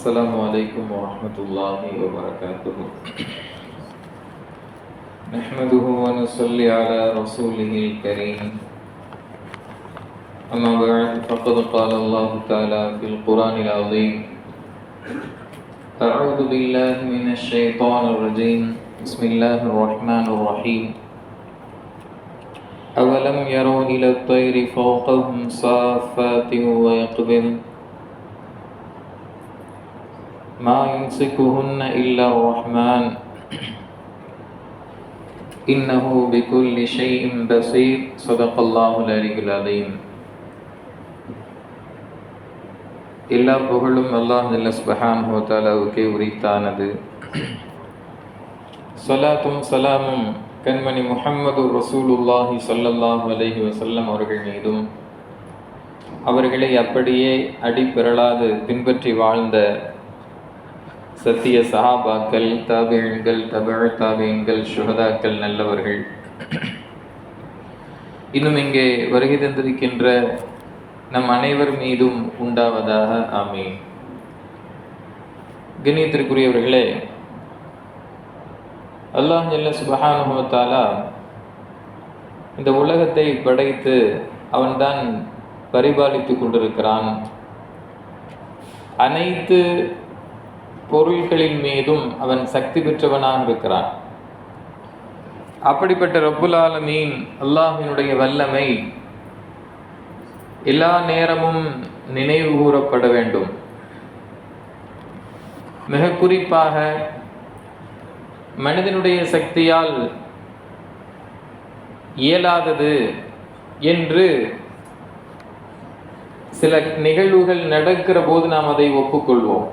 السلام عليكم ورحمة الله وبركاته. نحمده ونصلي على رسوله الكريم. أما بعد فقد قال الله تعالى في القرآن العظيم أعوذ بالله من الشيطان الرجيم. بسم الله الرحمن الرحيم. أولم يروا إلى الطير فوقهم صافات ويقبضن ما يمسكهن إلا الرحمن إنه بكل شيء بصير صدق الله العلي العظيم எல்லா புகழும் அல்லாஹ் ஜல்ல சுபஹானஹு வ தஆலாவுக்கே உரித்தானது ஸலாத்தும் சலாமும் கண்மணி முஹம்மது ரசூலுல்லாஹி ஸல்லல்லாஹு அலைஹி வஸல்லம் அவர்கள் மீதும் அவர்களை அப்படியே அடிப்பிரளாது பின்பற்றி வாழ்ந்த சத்திய சஹாபாக்கள் தாபியன்கள் தபிழ் தாபியங்கள் சுகதாக்கள் நல்லவர்கள். இன்னும் இங்கே வருகை தந்திருக்கின்ற நம் அனைவர் மீதும் உண்டாவதாக ஆமே கண்ணியத்திற்குரியவர்களே அல்லாஹ் ஜல்ல சுபஹானுபவத்தாலா இந்த உலகத்தை படைத்து அவன்தான் பரிபாலித்து கொண்டிருக்கிறான். அனைத்து பொருள்களின் மீதும் அவன் சக்தி பெற்றவனாக இருக்கிறான் அப்படிப்பட்ட ரப்புல் ஆலமீன் அல்லாஹினுடைய வல்லமை எல்லா நேரமும் நினைவு கூறப்பட வேண்டும். மிக குறிப்பாக மனிதனுடைய சக்தியால் இயலாதது என்று சில நிகழ்வுகள் நடக்கிற போது நாம் அதை ஒப்புக்கொள்வோம்.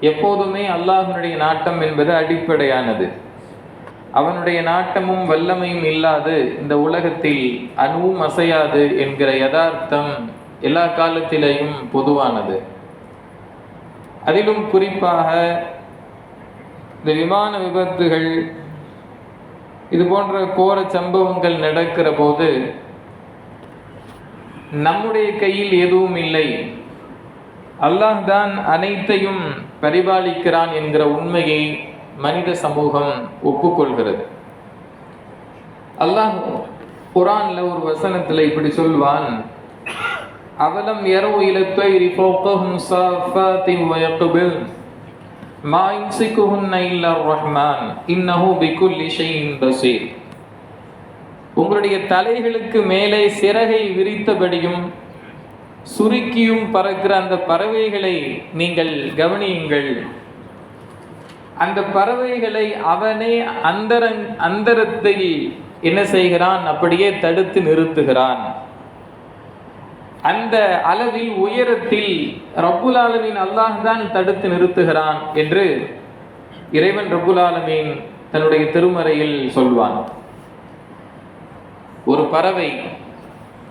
எப்போதுமே அல்லாஹனுடைய நாட்டம் என்பது அடிப்படையானது. அவனுடைய நாட்டமும் வல்லமையும் இல்லாது இந்த உலகத்தில் அணுவும் அசையாது என்கிற யதார்த்தம் எல்லா காலத்திலேயும் பொதுவானது. அதிலும் குறிப்பாக இந்த விமான விபத்துகள் இது போன்ற கோர சம்பவங்கள் நடக்கிற போது நம்முடைய கையில் எதுவும் இல்லை. அல்லாஹ் தான் அனைத்தையும் பரிபாலிக்கிறான் என்கிற உண்மையை மனித சமூகம் ஒப்புக்கொள்கிறது. அல்லாஹ் குரான்ல ஒரு வசனத்துல இப்படி சொல்வான் அவலம் எரோ இலத்வைரி ஃபோக்கஹும் சாஃபாத்தின் வயக்குபில் மா இம்சிக்குஹுன்ன இல்லா ரஹ்மான் இன்னஹு பிகுல்லி ஷைஇன் பசீர். உங்களுடைய தலைகளுக்கு மேலே சிறகை விரித்தபடியும் சுருக்கியும் பறக்கிற அந்த பறவைகளை நீங்கள் கவனியுங்கள். அந்த பறவைகளை அவனே அந்தரங் அந்தரத்தை என்ன செய்கிறான்? அப்படியே தடுத்து நிறுத்துகிறான். அந்த அளவில் உயரத்தில் ரப்புல் ஆலமீன் அல்லாஹ் தான் தடுத்து நிறுத்துகிறான் என்று இறைவன் ரப்புல் ஆலமீன் தன்னுடைய திருமறையில் சொல்வான். ஒரு பறவை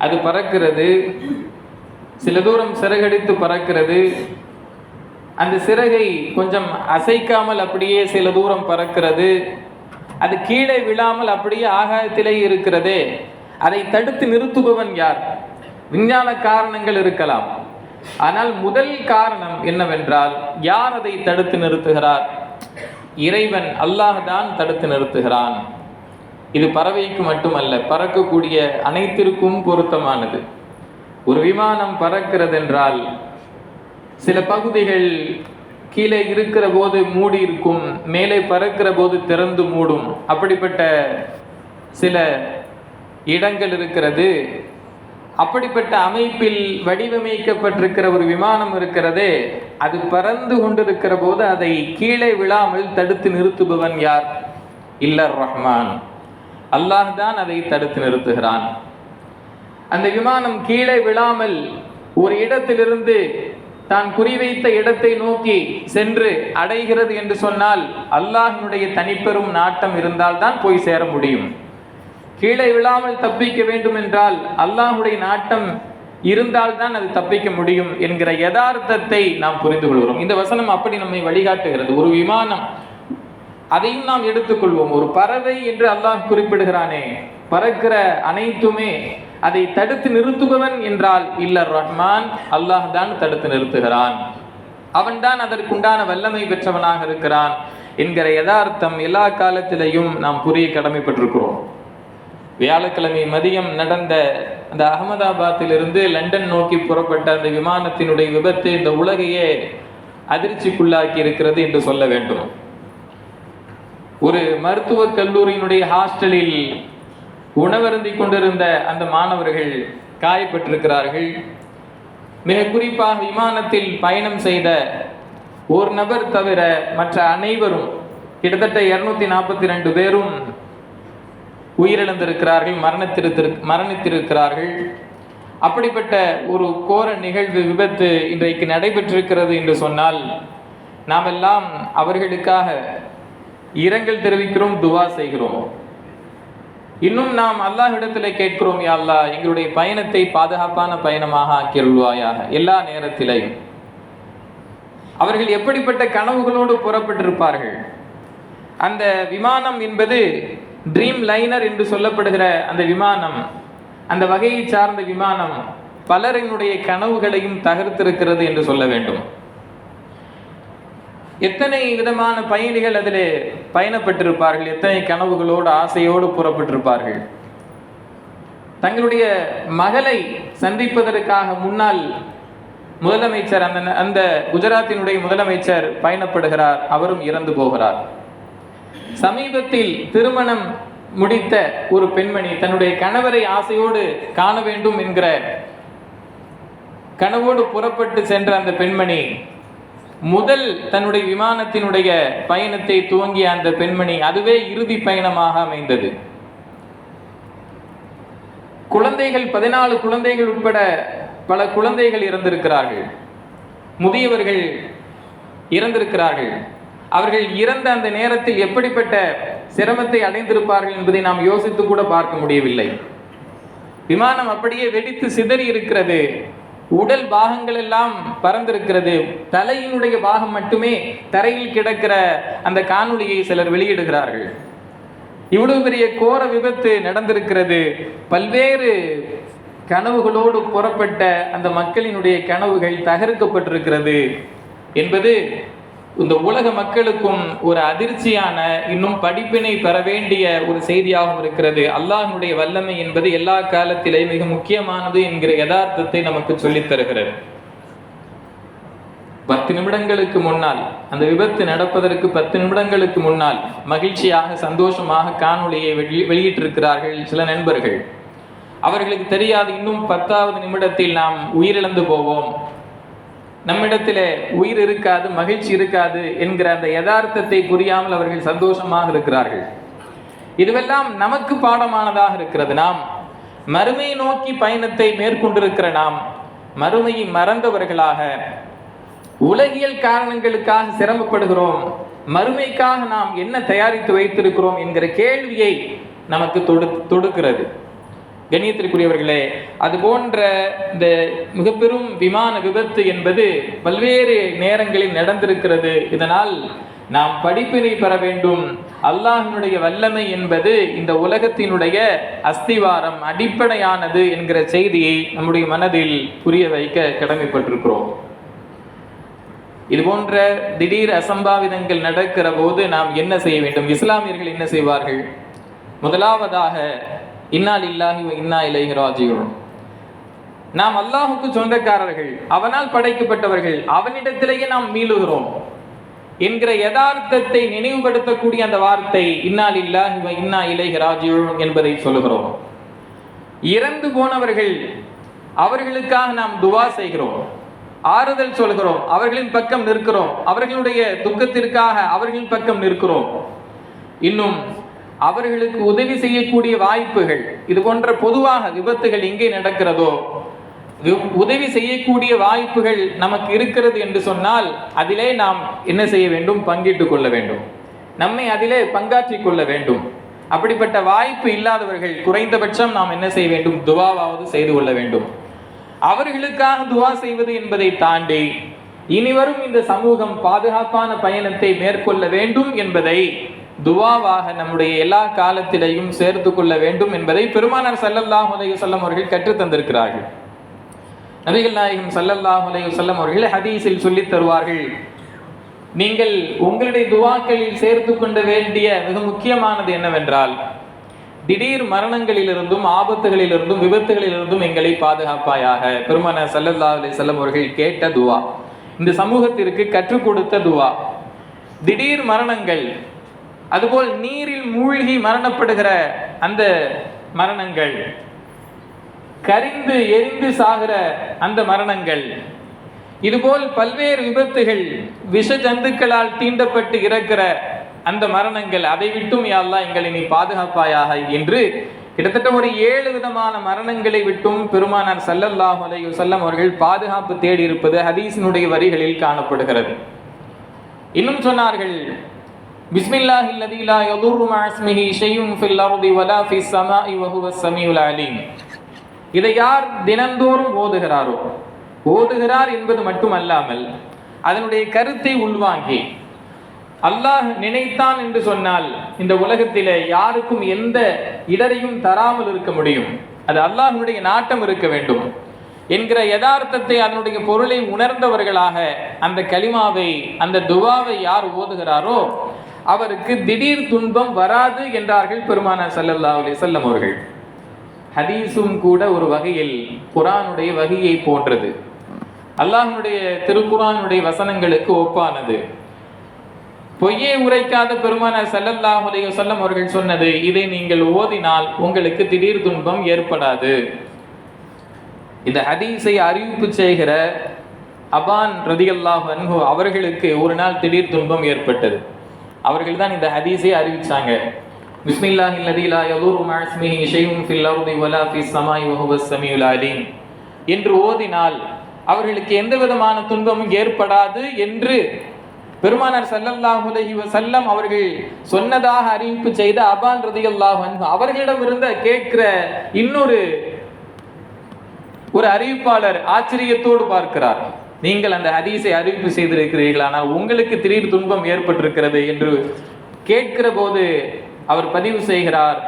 அது பறக்கிறது சில தூரம் சிறகடித்து பறக்கிறது. அந்த சிறகை கொஞ்சம் அசைக்காமல் அப்படியே சில தூரம் பறக்கிறது. அது கீழே விழாமல் அப்படியே ஆகாயத்திலே இருக்கிறதே. அதை தடுத்து நிறுத்துபவன் யார்? விஞ்ஞான காரணங்கள் இருக்கலாம். ஆனால் முதல் காரணம் என்னவென்றால் யார் அதை தடுத்து நிறுத்துகிறார்? இறைவன் அல்லாஹ் தான் தடுத்து நிறுத்துகிறான். இது பறவைக்கு மட்டுமல்ல பறக்கக்கூடிய அனைத்திற்கும் பொருத்தமானது. ஒரு விமானம் பறக்கிறது என்றால் சில பகுதிகள் கீழே இருக்கிற போது மூடி இருக்கும் மேலே பறக்கிற போது திறந்து மூடும். அப்படிப்பட்ட சில இடங்கள் இருக்கிறது. அப்படிப்பட்ட அமைப்பில் வடிவமைக்கப்பட்டிருக்கிற ஒரு விமானம் இருக்கிறதே அது பறந்து கொண்டிருக்கிற போது அதை கீழே விழாமல் தடுத்து நிறுத்துபவன் யார்? இல்லர் ரஹ்மான். அல்லாஹ் தான் அதை தடுத்து நிறுத்துகிறான். அந்த விமானம் கீழே விழாமல் ஒரு இடத்திலிருந்து தான் குறிவைத்த இடத்தை நோக்கி சென்று அடைகிறது என்று சொன்னால் அல்லாஹினுடைய தனிப்பெரும் நாட்டம் இருந்தால் தான் போய் சேர முடியும். கீழே விழாமல் தப்பிக்க வேண்டும் என்றால் அல்லாஹுடைய நாட்டம் இருந்தால் தான் அது தப்பிக்க முடியும் என்கிற யதார்த்தத்தை நாம் புரிந்து கொள்கிறோம். இந்த வசனம் அப்படி நம்மை வழிகாட்டுகிறது. ஒரு விமானம் அதையும் நாம் எடுத்துக்கொள்வோம். ஒரு பறவை என்று அல்லாஹ் குறிப்பிடுகிறானே பறக்கிற அனைத்துமே அதை தடுத்து நிறுத்துபவன் என்றால் இல்ல ரஹ்மான் அல்லாஹ் தான் தடுத்து நிறுத்துகிறான். அவன்தான் அதற்குண்டான வல்லமை பெற்றவனாக இருக்கிறான் என்கிற யதார்த்தம் எல்லா காலத்திலையும் நாம் புரிய கடமைப்பட்டிருக்கிறோம். வியாழக்கிழமை மதியம் நடந்த அந்த அகமதாபாத்திலிருந்து லண்டன் நோக்கி புறப்பட்ட அந்த விமானத்தினுடைய விபத்து இந்த உலகையே அதிர்ச்சிக்குள்ளாக்கி இருக்கிறது என்று சொல்ல வேண்டும். ஒரு மருத்துவக் கல்லூரியினுடைய ஹாஸ்டலில் உணவருந்தி கொண்டிருந்த அந்த மாணவர்கள் காயப்பட்டிருக்கிறார்கள். மிக குறிப்பாக விமானத்தில் பயணம் செய்த ஒரு நபர் தவிர மற்ற அனைவரும் கிட்டத்தட்ட இருநூத்தி நாற்பத்தி ரெண்டு பேரும் உயிரிழந்திருக்கிறார்கள் மரணத்திருத்திரு மரணித்திருக்கிறார்கள். அப்படிப்பட்ட ஒரு கோர நிகழ்வு விபத்து இன்றைக்கு நடைபெற்றிருக்கிறது என்று சொன்னால் நாம் எல்லாம் அவர்களுக்காக இரங்கல் தெரிவிக்கிறோம் துவா செய்கிறோம். இன்னும் நாம் அல்லாஹ்விடத்தில் கேட்கிறோம் யா அல்லாஹ் எங்களுடைய பயணத்தை பாதுகாப்பான பயணமாக ஆக்கியருள்வாயாக எல்லா நேரத்திலையும். அவர்கள் எப்படிப்பட்ட கனவுகளோடு புறப்பட்டிருப்பார்கள்? அந்த விமானம் என்பது ட்ரீம் லைனர் என்று சொல்லப்படுகிற அந்த விமானம் அந்த வகையை சார்ந்த விமானம் பலரினுடைய கனவுகளையும் தகர்த்திருக்கிறது என்று சொல்ல வேண்டும். எத்தனை விதமான பயணிகள் அதிலே பயணப்பட்டிருப்பார்கள்? எத்தனை கனவுகளோடு ஆசையோடு புறப்பட்டிருப்பார்கள்? தங்களுடைய மகளை சந்திப்பதற்காக முன்னால் முதலமைச்சர் அந்த அந்த குஜராத்தினுடைய முதலமைச்சர் பயணப்படுகிறார். அவரும் இறந்து போகிறார். சமீபத்தில் திருமணம் முடித்த ஒரு பெண்மணி தன்னுடைய கணவரை ஆசையோடு காண வேண்டும் என்கிற கனவோடு புறப்பட்டு சென்ற அந்த பெண்மணி முதல் தன்னுடைய விமானத்தினுடைய பயணத்தை துவங்கிய அந்த பெண்மணி அதுவே இறுதி பயணமாக அமைந்தது. குழந்தைகள் பதினாலு குழந்தைகள் உட்பட பல குழந்தைகள் இறந்திருக்கிறார்கள். முதியவர்கள் இறந்திருக்கிறார்கள். அவர்கள் இறந்த அந்த நேரத்தில் எப்படிப்பட்ட சிரமத்தை அடைந்திருப்பார்கள் என்பதை நாம் யோசித்து கூட பார்க்க முடியவில்லை. விமானம் அப்படியே வெடித்து சிதறி இருக்கிறது. உடல் பாகங்கள் எல்லாம் பறந்திருக்கிறது. தலையினுடைய பாகம் மட்டுமே தரையில் கிடக்கிற அந்த காணொளியை சிலர் வெளியிடுகிறார்கள். இவ்வளவு பெரிய கோர விபத்து நடந்திருக்கிறது. பல்வேறு கனவுகளோடு புறப்பட்ட அந்த மக்களினுடைய கனவுகள் தகர்க்கப்பட்டிருக்கிறது. என்பது இந்த உலக மக்களுக்கும் ஒரு அதிர்ச்சியான இன்னும் படிப்பினை பெற வேண்டிய ஒரு செய்தியாகவும் இருக்கிறது. அல்லாஹ்னுடைய வல்லமை என்பது எல்லா காலத்திலே மிக முக்கியமானது என்கிற யதார்த்தத்தை நமக்கு சொல்லித் தருகிறது. பத்து நிமிடங்களுக்கு முன்னால் அந்த விபத்து நடப்பதற்கு பத்து நிமிடங்களுக்கு முன்னால் மகிழ்ச்சியாக சந்தோஷமாக காணொலியை வெளி வெளியிட்டிருக்கிறார்கள் சில நண்பர்கள். அவர்களுக்கு தெரியாது இன்னும் பத்தாவது நிமிடத்தில் நாம் உயிரிழந்து போவோம். நம்மிடத்தில் உயிர் இருக்காது மகிழ்ச்சி இருக்காது என்கிற அந்த யதார்த்தத்தை புரியாமல் அவர்கள் சந்தோஷமாக இருக்கிறார்கள். இதுவெல்லாம் நமக்கு பாடமானதாக இருக்கிறது நாம். மறுமை நோக்கி பயணத்தை மேற்கொண்டிருக்கிற நாம் மறுமையை மறந்தவர்களாக உலகியல் காரணங்களுக்காக சிரமப்படுகிறோம் மறுமைக்காக நாம் என்ன தயாரித்து வைத்திருக்கிறோம் என்கிற கேள்வியை நமக்கு தொடு தொடுக்கிறது. கணியத்திற்குரியவர்களே அது போன்ற இந்த மிக பெரும் விமான விபத்து என்பது பல்வேறு நேரங்களில் நடந்திருக்கிறது. இதனால் நாம் படிப்பினை பெற வேண்டும். அல்லாஹினுடைய வல்லமை என்பது இந்த உலகத்தினுடைய அஸ்திவாரம் அடிப்படையானது என்கிற செய்தியை நம்முடைய மனதில் புரிய வைக்க கடமைப்பட்டிருக்கிறோம். இது போன்ற திடீர் அசம்பாவிதங்கள் நடக்கிற போது நாம் என்ன செய்ய வேண்டும்? இஸ்லாமியர்கள் என்ன செய்வார்கள்? முதலாவதாக இன்னால் இல்லாஹி இன்னா இலகி ராஜியோ நாம் அல்லாஹுக்கு சொந்தக்காரர்கள் அவனால் படைக்கப்பட்டவர்கள் அவனிடத்திலேயே நாம் மீளுகிறோம் என்கிற யதார்த்தத்தை நினைவுபடுத்தக்கூடிய அந்த வார்த்தை இன்னால் இல்லாஹி இன்னா இலகி ராஜியோ என்பதை சொல்லுகிறோம். இறந்து போனவர்கள் அவர்களுக்காக நாம் துவா செய்கிறோம். ஆறுதல் சொல்கிறோம் அவர்களின் பக்கம் நிற்கிறோம் அவர்களுடைய துக்கத்திற்காக அவர்களின் பக்கம் நிற்கிறோம். இன்னும் அவர்களுக்கு உதவி செய்யக்கூடிய வாய்ப்புகள் இது போன்ற பொதுவாக விபத்துகள் எங்கே நடக்கிறதோ உதவி செய்யக்கூடிய வாய்ப்புகள் நமக்கு இருக்கிறது என்று சொன்னால் அதிலே நாம் என்ன செய்ய வேண்டும்? பங்கிட்டுக் கொள்ள வேண்டும். நம்மை அதிலே பங்காற்றிக் கொள்ள வேண்டும். அப்படிப்பட்ட வாய்ப்பு இல்லாதவர்கள் குறைந்தபட்சம் நாம் என்ன செய்ய வேண்டும்? துவாவாவது செய்து கொள்ள வேண்டும். அவர்களுக்காக துவா செய்வது என்பதை தாண்டி இனிவரும் இந்த சமூகம் பாதுகாப்பான பயணத்தை மேற்கொள்ள வேண்டும் என்பதை துவாவாக நம்முடைய எல்லா காலத்திலையும் சேர்த்து கொள்ள வேண்டும் என்பதை பெருமானார் சல்லல்லாஹ் அலைஹி சொல்லம் அவர்கள் கற்றுத் தந்திருக்கிறார்கள். நபிகள் நாயகம் சல்லல்லாஹ் அலைஹி சொல்லம் அவர்கள் ஹதீஸில் சொல்லித் தருவார்கள் நீங்கள் உங்களுடைய துவாக்களில் சேர்த்து கொண்ட வேண்டிய மிக முக்கியமானது என்னவென்றால் திடீர் மரணங்களிலிருந்தும் ஆபத்துகளிலிருந்தும் விபத்துகளிலிருந்தும் எங்களை பாதுகாப்பாயாக. பெருமான சல்லல்லா அலி செல்லம் அவர்கள் கேட்ட துவா இந்த சமூகத்திற்கு கற்றுக் கொடுத்த துவா திடீர் மரணங்கள் அதுபோல் நீரில் மூழ்கி மரணப்படுகிற அந்த மரணங்கள் கரிந்து எரிந்து சாகிற அந்த மரணங்கள் இதுபோல் பல்வேறு விபத்துகள் விஷ ஜந்துக்களால் தீண்டப்பட்டு இறக்கிற அந்த மரணங்கள் அதை விட்டும் யா எங்களை நீ பாதுகாப்பாயாக என்று கிட்டத்தட்ட ஒரு ஏழு விதமான மரணங்களை விட்டும் பெருமானார் சல்லல்லாஹ் அலையு வஸல்லம் அவர்கள் பாதுகாப்பு தேடி இருப்பது ஹதீஸினுடைய வரிகளில் காணப்படுகிறது. இன்னும் சொன்னார்கள் بسم الله الذي لا يضر مع اسمه شيء في الأرض ولا في السماء وهو السميع العليم இதை யார் தினந்தோறும் ஓதுகிறாரோ ஓதுகிறார் என்பது மட்டுமல்லாமல் அதனுடைய கருத்தை உள்வாங்கி அல்லாஹ் நினைத்தான் என்று சொன்னால் இந்த உலகத்திலே யாருக்கும் எந்த இடரையும் தராமல் இருக்க முடியும். அது அல்லாஹனுடைய நாட்டம் இருக்க வேண்டும் என்கிற யதார்த்தத்தை அதனுடைய பொருளை உணர்ந்தவர்களாக அந்த கலிமாவை அந்த துவாவை யார் ஓதுகிறாரோ அவருக்கு திடீர் துன்பம் வராது என்றார்கள் பெருமான சல்லல்லா அலி செல்லம் அவர்கள். ஹதீஸும் கூட ஒரு வகையில் குரானுடைய வகையை போன்றது. அல்லாஹனுடைய திருக்குரானுடைய வசனங்களுக்கு ஒப்பானது. பொய்யை உரைக்காத பெருமான ஸல்லல்லாஹு அலைஹி அவர்கள் சொன்னது இதை நீங்கள் ஓதினால் உங்களுக்கு திடீர் துன்பம் ஏற்படாது. இந்த ஹதீஸை அறிவிப்பு செய்கிற அபான் ரதியல்லாஹு அன்ஹு அவர்களுக்கு ஒரு நாள் திடீர் துன்பம் ஏற்பட்டது. அவர்கள் தான் இந்த ஹதீஸே அறிவிச்சாங்க. பிஸ்மில்லாஹி அல்லதி லா யதுரு மஅ இஸ்மிஹி ஷைஉன் ஃபில் அர்தி வலா ஃபிஸ் ஸமாஇ வஹுவ ஸமீஉல் அலீம். என்று ஓதினால் அவர்களுக்கு எந்த விதமான துன்பமும் ஏற்படாது என்று பெருமானார் ஸல்லல்லாஹு அலைஹி வஸல்லம் அவர்கள் சொன்னதாக அறிவிப்பு செய்த அபான் ரதியல்லாஹு அன்ஹு அவர்களிடம் இருந்த கேட்கிற இன்னொரு ஒரு அறிவிப்பாளர் ஆச்சரியத்தோடு பார்க்கிறார். நீங்கள் அந்த ஹதீஸை அறிவிப்பு செய்திருக்கிறீர்கள் ஆனால் உங்களுக்கு திடீர் துன்பம் ஏற்பட்டிருக்கிறது என்று கேட்கிற போது அவர் பதிவு செய்கிறார்.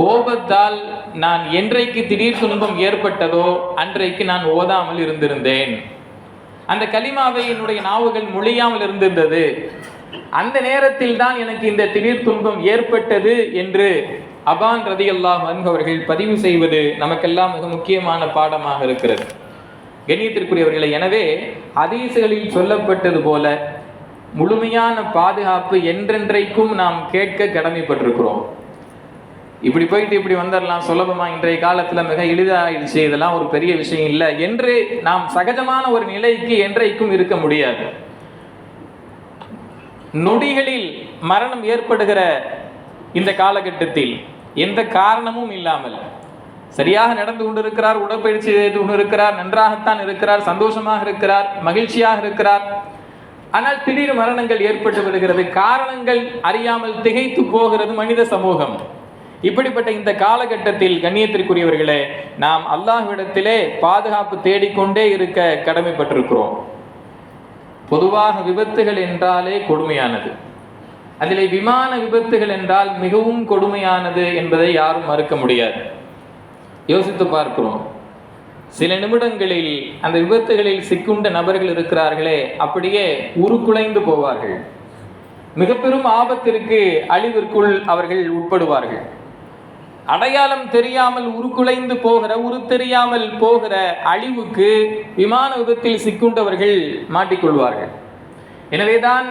கோபத்தால் நான் என்றைக்கு திடீர் துன்பம் ஏற்பட்டதோ அன்றைக்கு நான் ஓதாமல் இருந்திருந்தேன். அந்த கலிமாவை என்னுடைய நாவுகள் மொழியாமல் இருந்திருந்தது. அந்த நேரத்தில் தான் எனக்கு இந்த திடீர் துன்பம் ஏற்பட்டது என்று அபான் ரதியல்லாஹ் அவர்கள் பதிவு செய்வது நமக்கெல்லாம் மிக முக்கியமான பாடமாக இருக்கிறது. கண்ணியத்திற்குரியவர்களை எனவே அதீசுகளில் சொல்லப்பட்டது போல முழுமையான பாதுகாப்பு என்றென்றைக்கும் நாம் கேட்க கடமைப்பட்டிருக்கிறோம். இப்படி போயிட்டு இப்படி வந்துடலாம் சுலபமா இன்றைய காலத்துல மிக எளிதாயிடுச்சு இதெல்லாம் ஒரு பெரிய விஷயம் இல்லை என்று நாம் சகஜமான ஒரு நிலைக்கு என்றைக்கும் இருக்க முடியாது. நொடிகளில் மரணம் ஏற்படுகிற இந்த காலகட்டத்தில் எந்த காரணமும் இல்லாமல் சரியாக நடந்து கொண்டிருக்கிறார் உடற்பயிற்சி செய்து கொண்டிருக்கிறார் நன்றாகத்தான் இருக்கிறார் சந்தோஷமாக இருக்கிறார் மகிழ்ச்சியாக இருக்கிறார். ஆனால் திடீர் மரணங்கள் ஏற்பட்டு வருகிறது காரணங்கள் அறியாமல் திகைத்து போகிறது மனித சமூகம். இப்படிப்பட்ட இந்த காலகட்டத்தில் கண்ணியத்திற்குரியவர்களே நாம் அல்லாஹ்விடத்திலே பாதுகாப்பு தேடிக்கொண்டே இருக்க கடமைப்பட்டிருக்கிறோம். பொதுவாக விபத்துகள் என்றாலே கொடுமையானது. அதிலே விமான விபத்துகள் என்றால் மிகவும் கொடுமையானது என்பதை யாரும் மறுக்க முடியாது. யோசித்து பார்க்கிறோம். சில நிமிடங்களில் அந்த விபத்துகளில் சிக்குண்ட நபர்கள் இருக்கிறார்களே அப்படியே உருக்குலைந்து போவார்கள். மிக பெரும் ஆபத்திற்கு அழிவிற்குள் அவர்கள் உட்படுவார்கள். அடையாளம் தெரியாமல் உருக்குலைந்து போகிற உரு தெரியாமல் போகிற அழிவுக்கு விமான விபத்தில் சிக்குண்டவர்கள் மாட்டிக்கொள்வார்கள். எனவேதான்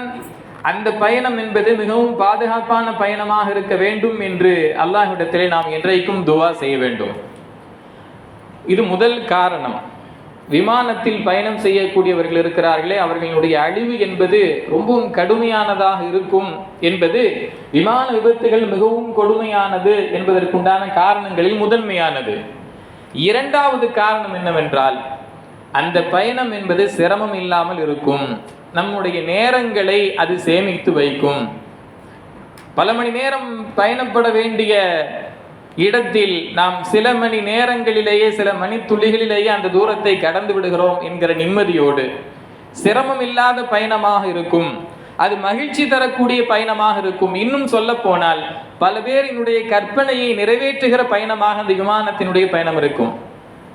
அந்த பயணம் என்பது மிகவும் பாதுகாப்பான பயணமாக இருக்க வேண்டும் என்று அல்லாஹ்விடத்திலே நாம் என்றைக்கும் துவா செய்ய வேண்டும். இது முதல் காரணம். விமானத்தில் பயணம் செய்யக்கூடியவர்கள் இருக்கிறார்களே அவர்களுடைய அழிவு என்பது ரொம்பவும் கடுமையானதாக இருக்கும் என்பது விமான விபத்துகள் மிகவும் கொடுமையானது என்பதற்குண்டான காரணங்களில் முதன்மையானது. இரண்டாவது காரணம் என்னவென்றால் அந்த பயணம் என்பது சிரமம் இல்லாமல் இருக்கும். நம்முடைய நேரங்களை அது சேமித்து வைக்கும். பல மணி நேரம் பயணப்பட வேண்டிய இடத்தில் நாம் சில மணி நேரங்களிலேயே சில மணி துளிகளிலேயே அந்த தூரத்தை கடந்து விடுகிறோம் என்கிற நிம்மதியோடு. சிரமம் இல்லாத பயணமாக இருக்கும். அது மகிழ்ச்சி தரக்கூடிய பயணமாக இருக்கும். இன்னும் சொல்ல போனால் பல பேரினுடைய கற்பனையை நிறைவேற்றுகிற பயணமாக அந்த விமானத்தினுடைய பயணம் இருக்கும்.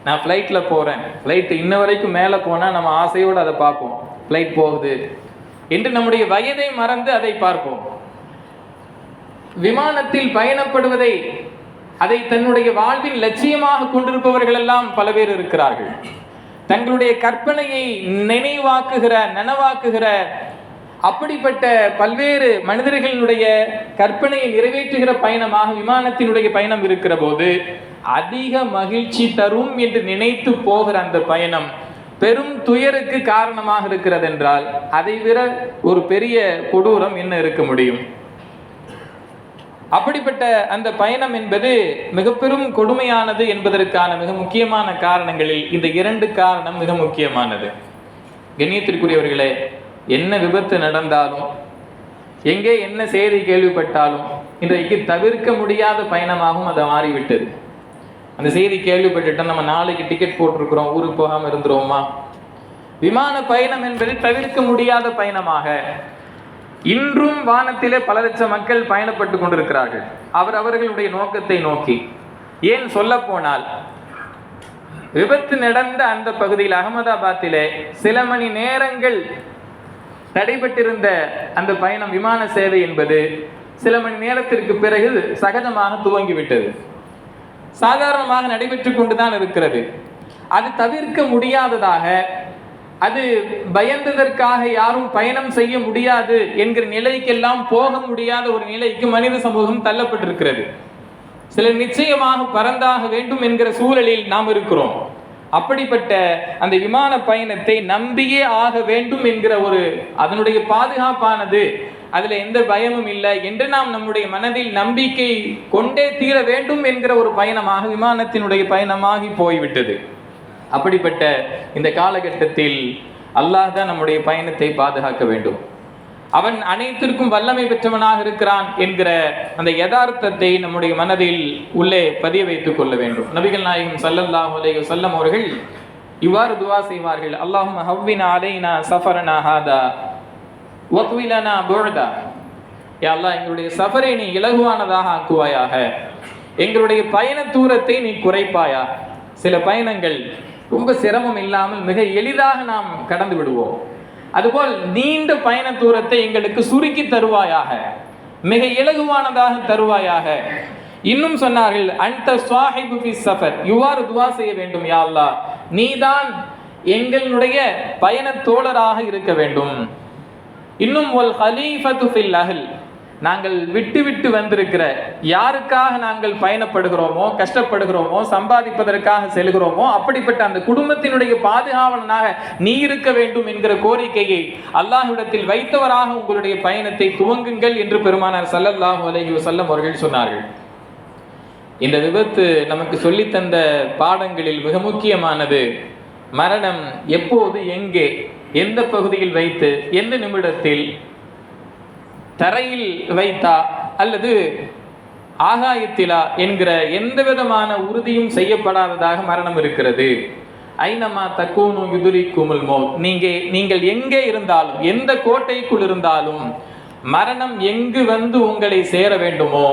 நான் ஃப்ளைட்டில் போகிறேன் ஃப்ளைட் இன்ன வரைக்கும் மேலே போனால் நம்ம ஆசையோடு அதை பார்ப்போம். ஃப்ளைட் போகுது என்று நம்முடைய வயதை மறந்து அதை பார்ப்போம். விமானத்தில் பயணப்படுவதை அதை தன்னுடைய வாழ்வின் லட்சியமாக கொண்டிருப்பவர்கள் எல்லாம் பல பேர் இருக்கிறார்கள். தங்களுடைய கற்பனையை நினைவாக்குகிற நனவாக்குகிற அப்படிப்பட்ட பல்வேறு மனிதர்களுடைய கற்பனையை நிறைவேற்றுகிற பயணமாக விமானத்தினுடைய பயணம் இருக்கிற போது அதிக மகிழ்ச்சி தரும் என்று நினைத்து போகிற அந்த பயணம் பெரும் துயருக்கு காரணமாக இருக்கிறது என்றால் அதை விட ஒரு பெரிய கொடூரம் என்ன இருக்க முடியும்? அப்படிப்பட்ட அந்த பயணம் என்பது மிக பெரும் கொடுமையானது என்பதற்கான மிக முக்கியமான காரணங்களில் இந்த இரண்டு காரணம் மிக முக்கியமானது. கண்ணியத்திற்குரியவர்களே என்ன விபத்து நடந்தாலும் எங்கே என்ன செய்தி கேள்விப்பட்டாலும் இன்றைக்கு தவிர்க்க முடியாத பயணமாகவும் அதை மாறிவிட்டது. அந்த செய்தி கேள்விப்பட்டுட்டோம் நம்ம நாளைக்கு டிக்கெட் போட்டிருக்கிறோம் ஊருக்கு போகாமல் இருந்துருவோமா? விமான பயணம் என்பது தவிர்க்க முடியாத பயணமாக இன்றும் வானத்திலே பல லட்சம் மக்கள் பயணப்பட்டு கொண்டிருக்கிறார்கள். அவர் அவர்களுடைய நோக்கத்தை நோக்கி. ஏன் சொல்ல போனால் விபத்து நடந்த அந்த பகுதியில் அகமதாபாத்திலே சில மணி நேரங்கள் தடைபட்டிருந்த அந்த பயணம் விமான சேவை என்பது சில மணி நேரத்திற்கு பிறகு சகஜமாக துவங்கிவிட்டது. சாதாரணமாக நடைபெற்று கொண்டுதான் இருக்கிறது. அது தவிர்க்க முடியாததாக அது பயந்ததற்காக யாரும் பயணம் செய்ய முடியாது என்கிற நிலைக்கெல்லாம் போக முடியாத ஒரு நிலைக்கு மனித சமூகம் தள்ளப்பட்டிருக்கிறது. சிலர் நிச்சயமாக பறந்தாக வேண்டும் என்கிற சூழலில் நாம் இருக்கிறோம். அப்படிப்பட்ட அந்த விமான பயணத்தை நம்பியே ஆக வேண்டும் என்கிற ஒரு அதனுடைய பாதுகாப்பானது அதில் எந்த பயமும் இல்லை என்று நாம் நம்முடைய மனதில் நம்பிக்கை கொண்டே தீர வேண்டும் என்கிற ஒரு பயணமாக விமானத்தினுடைய பயணமாகி போய்விட்டது. அப்படிப்பட்ட இந்த காலகட்டத்தில் அல்லாஹ் தான் நம்முடைய பயணத்தை பாதுகாக்க வேண்டும். அவன் அனைத்திற்கும் வல்லமை பெற்றவனாக இருக்கிறான் என்கிற அந்த யதார்த்தத்தை நம்முடைய மனதில் உள்ளே பதிய வைத்துக் கொள்ள வேண்டும். நபிகள் நாயகம் சல்லல்லாஹ் அலைஹி சொல்லம் அவர்கள் இவ்வாறு துவா செய்வார்கள். அல்லாஹும் ஹவ்வினா அலைனா சஃபரனா ஹாதா வத்விலனா புஅதா. யா அல்லாஹ் எங்களுடைய சஃபரை நீ இலகுவானதாக ஆக்குவாயாக. எங்களுடைய பயண தூரத்தை நீ குறைப்பாயா? சில பயணங்கள் ரொம்ப சிரமம் இல்லாமல் மிக எளிதாக நாம் கடந்து விடுவோம். அதுபோல் நீண்ட பயண தூரத்தை எங்களுக்கு சுருக்கி தருவாயாக மிக இலகுவானதாக தருவாயாக. இன்னும் சொன்னார்கள் அந்த சுவாஹிபு ஃபி சஃபர். இவ்வாறு துவா செய்ய வேண்டும் யா அல்லாஹ். நீதான் எங்களுடைய பயண தோழராக இருக்க வேண்டும். இன்னும் ஒல் ஹலீஃபத்து ஃபில் அஹல். நாங்கள் விட்டு விட்டு வந்திருக்கிற யாருக்காக நாங்கள் பயணப்படுகிறோமோ கஷ்டப்படுகிறோமோ சம்பாதிப்பதற்காக செல்கிறோமோ அப்படிப்பட்ட அந்த குடும்பத்தினுடைய பாதுகாவலனாக நீ இருக்க வேண்டும் என்கிற கோரிக்கையை அல்லாஹ்விடத்தில் வைத்தவராக உங்களுடைய பயணத்தை துவங்குங்கள் என்று பெருமானார் சல்லல்லாஹு அலஹி வசல்லம் அவர்கள் சொன்னார்கள். இந்த விபத்து நமக்கு சொல்லித்தந்த பாடங்களில் மிக முக்கியமானது மரணம் எப்போது எங்கே எந்த பகுதியில் வைத்து எந்த நிமிடத்தில் தரையில் வைத்தா அல்லது ஆகாயத்திலா என்கிற எந்த விதமான உறுதியும் செய்யப்படாததாக மரணம் இருக்கிறது. ஐநமா தக்கூனு யுதுரி குமுல் மோ நீங்க நீங்கள் எங்கே இருந்தாலும் எந்த கோட்டைக்குள் இருந்தாலும் மரணம் எங்கு வந்து உங்களை சேர வேண்டுமோ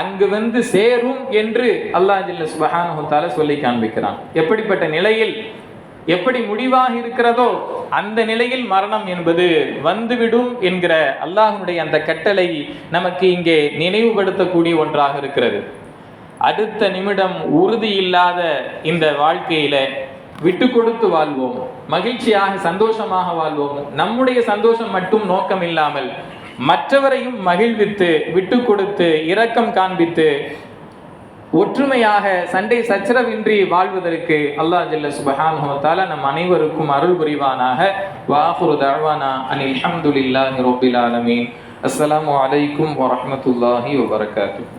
அங்கு வந்து சேரும் என்று அல்லாஹ் சுபஹானு தால சொல்லி காண்பிக்கிறான். எப்படிப்பட்ட நிலையில் எப்படி முடிவாக இருக்கிறதோ அந்த நிலையில் மரணம் என்பது வந்துவிடும் என்கிற அல்லாஹனுடைய அந்த கட்டளை நமக்கு இங்கே நினைவுபடுத்தக்கூடிய ஒன்றாக இருக்கிறது. அடுத்த நிமிடம் உறுதி இல்லாத இந்த வாழ்க்கையில விட்டு கொடுத்து வாழ்வோம். மகிழ்ச்சியாக சந்தோஷமாக வாழ்வோம். நம்முடைய சந்தோஷம் மட்டும் நோக்கம் இல்லாமல் மற்றவரையும் மகிழ்வித்து விட்டு கொடுத்து இரக்கம் காண்பித்து ஒற்றுமையாக சண்டை சச்சரவின்றி வாழ்வதற்கு அல்லாஹ் ஜல்ல சுபஹானஹு நம் அனைவருக்கும் அருள் புரிவானாக. வாஹுரு தழ்வானா அனில் அஹமதுல்லாஹி ரப்பில் ஆலமீன். அஸ்லாம் வலைக்கும் வரமத்துல்லாஹி வபரகாத்துஹு